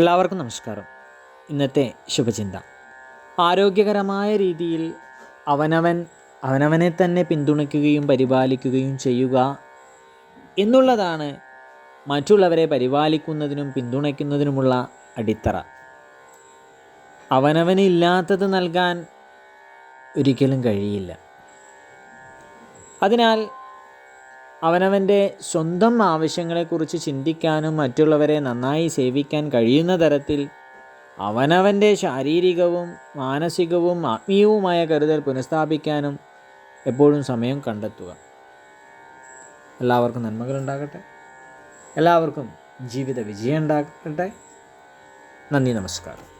എല്ലാവർക്കും നമസ്കാരം. ഇന്നത്തെ ശുഭചിന്ത. ആരോഗ്യകരമായ രീതിയിൽ അവനവൻ അവനവനെ തന്നെ പിന്തുണയ്ക്കുകയും പരിപാലിക്കുകയും ചെയ്യുക എന്നുള്ളതാണ് മറ്റുള്ളവരെ പരിപാലിക്കുന്നതിനും പിന്തുണയ്ക്കുന്നതിനുമുള്ള അടിത്തറ. അവനവന് ഇല്ലാത്തത് നൽകാൻ ഒരിക്കലും കഴിയില്ല. അതിനാൽ അവനവന്റെ സ്വന്തം ആവശ്യങ്ങളെക്കുറിച്ച് ചിന്തിക്കാനും മറ്റുള്ളവരെ നന്നായി സേവിക്കാൻ കഴിയുന്ന തരത്തിൽ അവനവന്റെ ശാരീരികവും മാനസികവും ആത്മീയവുമായ കരുതൽ പുനഃസ്ഥാപിക്കാനും എപ്പോഴും സമയം കണ്ടെത്തുക. എല്ലാവർക്കും നന്മകളുണ്ടാകട്ടെ എല്ലാവർക്കും ജീവിത വിജയം ഉണ്ടാകട്ടെ. നന്ദി നമസ്കാരം.